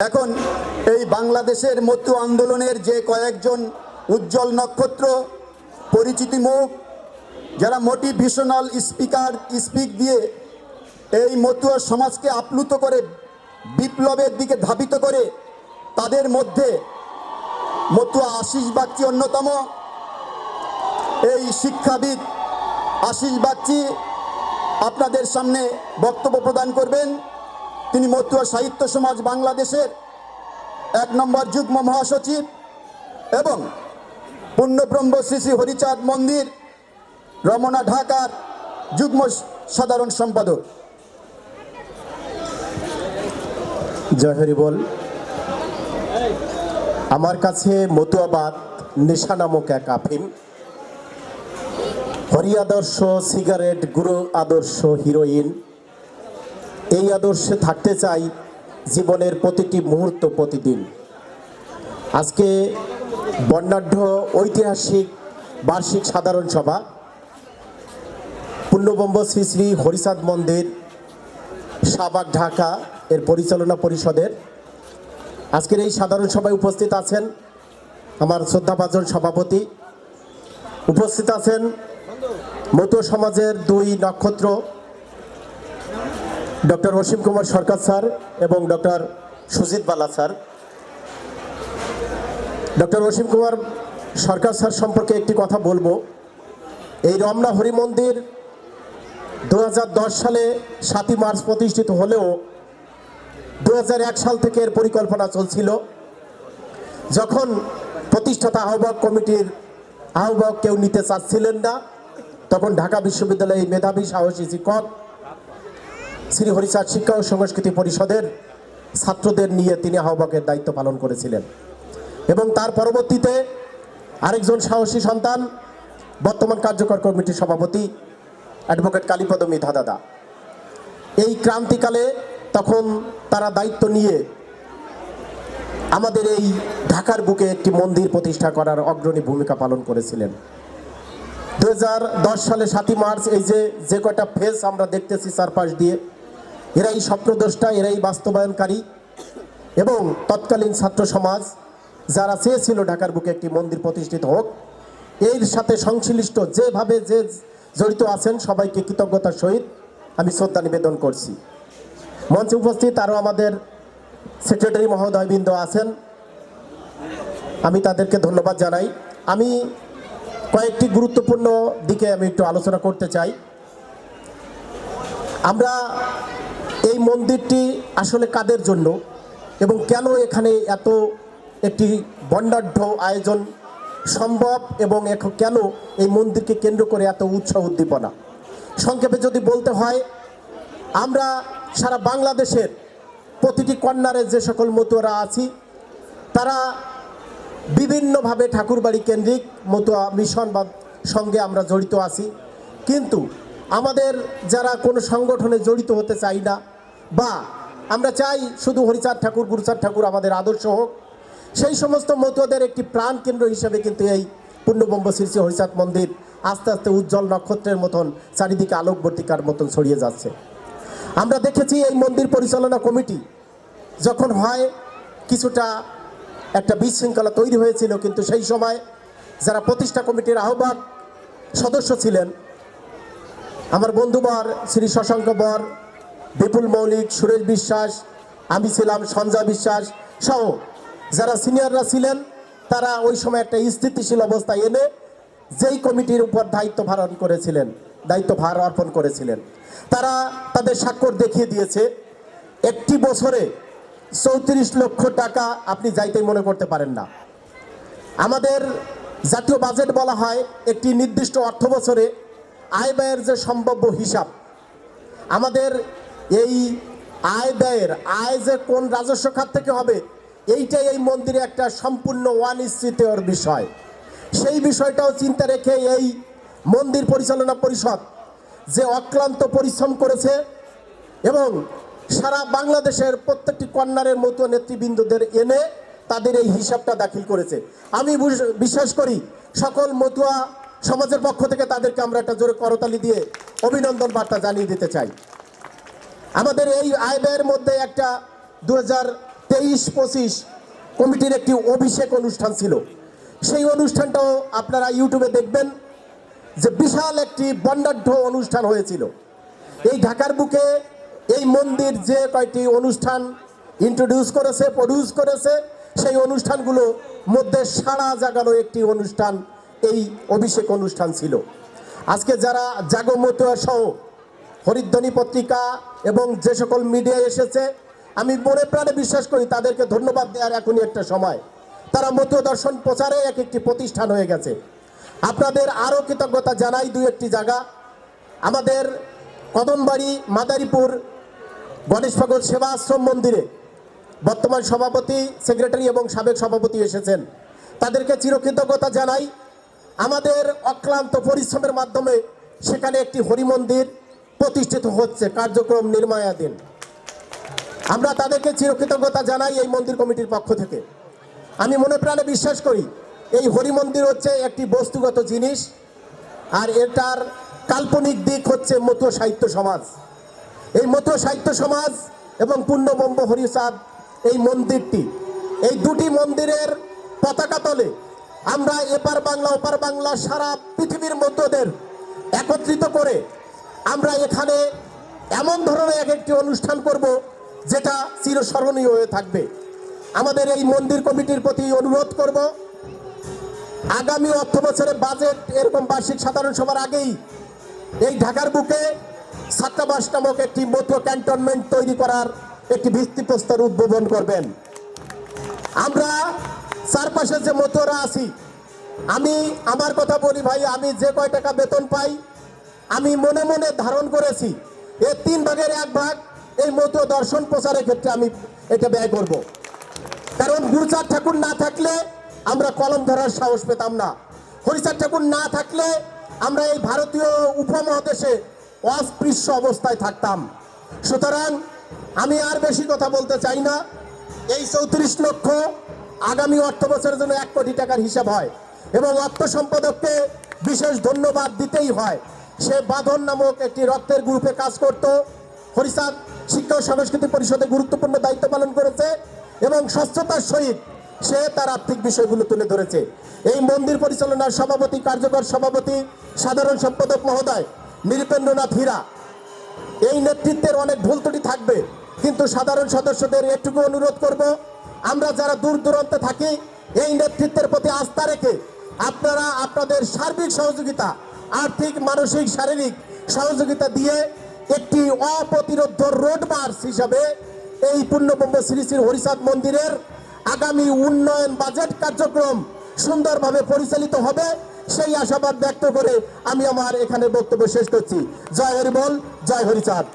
এখন এই বাংলাদেশের মতো আন্দোলনের যে কয়েকজন উজ্জ্বল নক্ষত্র পরিচিতি মুখ, যারা মোটিভেশনাল স্পিকার, স্পিক দিয়ে এই মতুয়া সমাজকে আপ্লুত করে, বিপ্লবের দিকে ধাবিত করে, তাদের মধ্যে মতুয়া আশিস বাগচি অন্যতম। এই শিক্ষাবিদ আশিস বাগচি আপনাদের সামনে বক্তব্য প্রদান করবেন। তিনি মতুয়া সাহিত্য সমাজ বাংলাদেশের এক নম্বর যুগ্ম মহাসচিব এবং পূর্ণব্রহ্ম শ্রী শ্রী হরিচাঁদ মন্দির, রমনা ঢাকার যুগ্ম সাধারণ সম্পাদক। জয় হরি বল। আমার কাছে মতুয়াবাদ নেশা নামক এক আফিম। হরি আদর্শ সিগারেট গুরু আদর্শ হিরোইন। এই আদর্শে থাকতে চাই জীবনের প্রতিটি মুহূর্ত প্রতিদিন। আজকে বর্ণাঢ্য ঐতিহাসিক বার্ষিক সাধারণ সভা পূর্ণবম্ব শ্রী শ্রী হরিচাঁদ মন্দির, শাহবাগ, ঢাকা এর পরিচালনা পরিষদের। আজকের এই সাধারণ সভায় উপস্থিত আছেন আমার শ্রদ্ধাভাজন সভাপতি। উপস্থিত আছেন মতো সমাজের দুই নক্ষত্র ডক্টর অসীম কুমার সরকার স্যার এবং doctor Sujit Bala sir. Doctor Asim Kumar Sarkar sir সম্পর্কে একটি কথা বলব। এই রমনা হরি মন্দির দু হাজার দশ সালে সাতই মার্চ প্রতিষ্ঠিত হলেও দু হাজার এক সাল থেকে এর পরিকল্পনা চলছিল। যখন প্রতিষ্ঠাতা আহ্বায়ক কমিটির আহ্বায়ক কেউ নিতে চাচ্ছিলেন না, তখন ঢাকা বিশ্ববিদ্যালয়ে মেধাবী সাহসী শিক্ষক শ্রী হরিচাঁদ শিক্ষা ও সংস্কৃতি পরিষদের ছাত্রদের নিয়ে তিনি আহ্বায়কের দায়িত্ব পালন করেছিলেন। এবং তার পরবর্তীতে আরেকজন সাহসী সন্তান, বর্তমান কার্যকর কমিটির সভাপতি অ্যাডভোকেট কালীপদ মিধা দাদা। এই ক্রান্তিকালে তখন তারা দায়িত্ব নিয়ে আমাদের এই ঢাকার বুকে একটি মন্দির প্রতিষ্ঠা করার অগ্রণী ভূমিকা পালন করেছিলেন। দু হাজার দশ সালে সাতই মার্চ এই যে যে কয়টা ফেজ আমরা দেখতেছি চারপাশ দিয়ে এরাই স্বপ্নদ্রষ্টা, এরাই বাস্তবায়নকারী এবং তৎকালীন ছাত্র সমাজ যারা চেয়েছিল ঢাকার বুকে একটি মন্দির প্রতিষ্ঠিত হোক, এর সাথে সংশ্লিষ্ট যেভাবে যে জড়িত আছেন সবাইকে কৃতজ্ঞতার সহিত আমি শ্রদ্ধা নিবেদন করছি। মঞ্চে উপস্থিত আরও আমাদের সেক্রেটারি মহোদয়বৃন্দ আছেন। আমি তাদেরকে ধন্যবাদ জানাই। আমি কয়েকটি গুরুত্বপূর্ণ দিকে আমি একটু আলোচনা করতে চাই। আমরা এই মন্দিরটি আসলে কাদের জন্য এবং কেন এখানে এত একটি বর্ণাঢ্য আয়োজন সম্ভব এবং কেন এই মন্দিরকে কেন্দ্র করে এত উৎসাহ উদ্দীপনা? সংক্ষেপে যদি বলতে হয়, আমরা সারা বাংলাদেশের প্রতিটি কর্নারে যে সকল মতুয়ারা আছি, তারা বিভিন্নভাবে ঠাকুরবাড়ি কেন্দ্রিক মতুয়া মিশন বা সঙ্গে আমরা জড়িত আছি। কিন্তু আমাদের যারা কোনো সংগঠনে জড়িত হতে চাই না বা আমরা চাই শুধু হরিচাঁদ ঠাকুর, গুরুচাঁদ ঠাকুর আমাদের আদর্শ হোক। সেই সমস্ত মতুয়াদের একটি প্রাণ কেন্দ্র হিসেবে কিন্তু এই পূর্ণবম্ব শ্রী হরিচাঁদ মন্দির আস্তে আস্তে উজ্জ্বল নক্ষত্রের মতন চারিদিকে আলোকবর্তিকার মতন ছড়িয়ে যাচ্ছে। আমরা দেখেছি এই মন্দির পরিচালনা কমিটি যখন হয়, কিছুটা একটা বিশৃঙ্খলা তৈরি হয়েছিল, কিন্তু সেই সময় যারা প্রতিষ্ঠা কমিটির আহ্বায়ক সদস্য ছিলেন, আমার বন্ধুবর শ্রী শশাঙ্ক বর বিপুল মৌলিক সুরেশ বিশ্বাস, আমি ছিলাম সঞ্জয় বিশ্বাস সহ যারা সিনিয়ররা ছিলেন, তারা ওই সময় একটা স্থিতিশীল অবস্থায় এনে যেই কমিটির উপর দায়িত্ব ভারণ করেছিলেন, দায়িত্ব ভার অর্পণ করেছিলেন। তারা তাদের স্বাক্ষর দেখিয়ে দিয়েছে, একটি বছরে চৌত্রিশ লক্ষ টাকা আপনি যাইতেই মনে করতে পারেন না। আমাদের জাতীয় বাজেট বলা হয় একটি নির্দিষ্ট অর্থ বছরে আয় ব্যয়ের যে সম্ভাব্য হিসাব, আমাদের এই আয় ব্যয়ের, আয় যে কোন রাজস্ব খাত থেকে হবে, এইটাই এই মন্দিরে একটা সম্পূর্ণ অনিশ্চিতর বিষয়। সেই বিষয়টাও চিন্তা রেখে এই মন্দির পরিচালনা পরিষদ যে অক্লান্ত পরিশ্রম করেছে এবং সারা বাংলাদেশের প্রত্যেকটি কর্নারের মতো নেতৃবৃন্দদের এনে তাদের এই হিসাবটা দাখিল করেছে। আমি বিশ্বাস করি সকল মতুয়া সমাজের পক্ষ থেকে তাদেরকে আমরা একটা জোরে করতালি দিয়ে অভিনন্দন বার্তা জানিয়ে দিতে চাই। আমাদের এই আয় ব্যয়ের মধ্যে একটা দু হাজার তেইশ পঁচিশ কমিটির একটি অভিষেক অনুষ্ঠান ছিল। সেই অনুষ্ঠানটাও আপনারা ইউটিউবে দেখবেন যে বিশাল একটি বন্ডাঢ্য অনুষ্ঠান হয়েছিল। এই ঢাকার বুকে এই মন্দির যে কয়টি অনুষ্ঠান ইন্ট্রোডিউস করেছে প্রডিউস করেছে, সেই অনুষ্ঠানগুলো মধ্যে সাড়া জাগানো একটি অনুষ্ঠান, এই অভিষেক অনুষ্ঠান ছিল। আজকে যারা জাগমতুয়া সহ হরিধ্বনি পত্রিকা এবং যে সকল মিডিয়া এসেছে, আমি মনে প্রাণে বিশ্বাস করি তাদেরকে ধন্যবাদ দেওয়ার এখনই একটা সময়। তারা মতুয়া দর্শন প্রচারে এক একটি প্রতিষ্ঠান হয়ে গেছে। আপনাদের আরও কৃতজ্ঞতা জানাই দুই একটি জায়গা। আমাদের কদমবাড়ি, মাদারীপুর, গণেশ সেবা আশ্রম মন্দিরে বর্তমান সভাপতি সেক্রেটারি এবং সাবেক সভাপতি এসেছেন। তাদেরকে চিরকৃতজ্ঞতা জানাই। আমাদের অক্লান্ত পরিশ্রমের মাধ্যমে সেখানে একটি হরি মন্দির প্রতিষ্ঠিত হচ্ছে, কার্যক্রম নির্মায়াধীন। আমরা তাদেরকে চিরকৃতজ্ঞতা জানাই এই মন্দির কমিটির পক্ষ থেকে। আমি মনে প্রাণে বিশ্বাস করি, এই হরি মন্দির হচ্ছে একটি বস্তুগত জিনিস, আর এটার কাল্পনিক দিক হচ্ছে মতো সাহিত্য সমাজ। এই মতো সাহিত্য সমাজ এবং পূর্ণবম্ব হরিচাঁদ এই মন্দিরটি, এই দুটি মন্দিরের পতাকা তলে আমরা এপার বাংলা, ওপার বাংলা সারা পৃথিবীর মধ্যদের একত্রিত করে আমরা এখানে এমন ধরনের এক একটি অনুষ্ঠান করব যেটা চিরস্মরণীয় হয়ে থাকবে। আমাদের এই মন্দির কমিটির প্রতি অনুরোধ করব, আগামী অর্থ বছরে বাজেট এরকম বার্ষিক সাধারণ সভার আগেই এই ঢাকার বুকে ছাত্রাবাস নামক একটি মতো ক্যান্টনমেন্ট তৈরি করার একটি ভিত্তিপ্রস্তর উদ্বোধন করবেন। আমরা চারপাশে যে মতোরা আছি, আমি, আমার কথা বলি ভাই, আমি যে কয় টাকা বেতন পাই আমি মনে মনে ধারণ করেছি এর তিন ভাগের এক ভাগ এই মতো দর্শন প্রচারের ক্ষেত্রে আমি এটা ব্যয় করব। কারণ গুরুচাঁদ ঠাকুর না থাকলে আমরা কলম ধরার সাহস পেতাম না। হরিচাঁদ ঠাকুর না থাকলে আমরা এই ভারতীয় উপমহাদেশে অস্পৃশ্য অবস্থায় থাকতাম। সুতরাং আমি আর বেশি কথা বলতে চাই না। এই চৌত্রিশ লক্ষ আগামী অর্থ বছরের জন্য এক কোটি টাকার হিসাব হয় এবং অর্থ সম্পাদককে বিশেষ ধন্যবাদ দিতেই হয়। সে বাঁধন নামক একটি রক্তের গ্রুপে কাজ করত। হরিচাঁদ শিক্ষা ও সংস্কৃতি পরিষদে গুরুত্বপূর্ণ দায়িত্ব পালন করেছে এবং স্বচ্ছতার সহিত সে তার আর্থিক বিষয়গুলো তুলে ধরেছে। এই মন্দির পরিচালনার সভাপতি, কার্যকর সভাপতি, সাধারণ সম্পাদক মহোদয় নৃপেন্দ্রনাথ হীরা। এই নেতৃত্বের অনেক ভুল ত্রুটি থাকবে, কিন্তু সাধারণ সদস্যদের এটুকু অনুরোধ করব, আমরা যারা দূর দূরান্তে থাকি, এই নেতৃত্বের প্রতি আস্থা রেখে আপনারা আপনাদের সার্বিক সহযোগিতা আর্থিক, মানসিক, শারীরিক সহযোগিতা দিয়ে একটি অপ্রতিরোধ রোড মার্চ হিসাবে এই পূর্ণবম্ব শ্রী শ্রী হরিচাঁদ মন্দিরের আগামী উন্নয়ন বাজেট কার্যক্রম সুন্দরভাবে পরিচালিত হবে সেই আশাবাদ ব্যক্ত করে আমি আমার এখানে বক্তব্য শেষ করছি। জয় হরিবল, জয় হরিচাঁদ।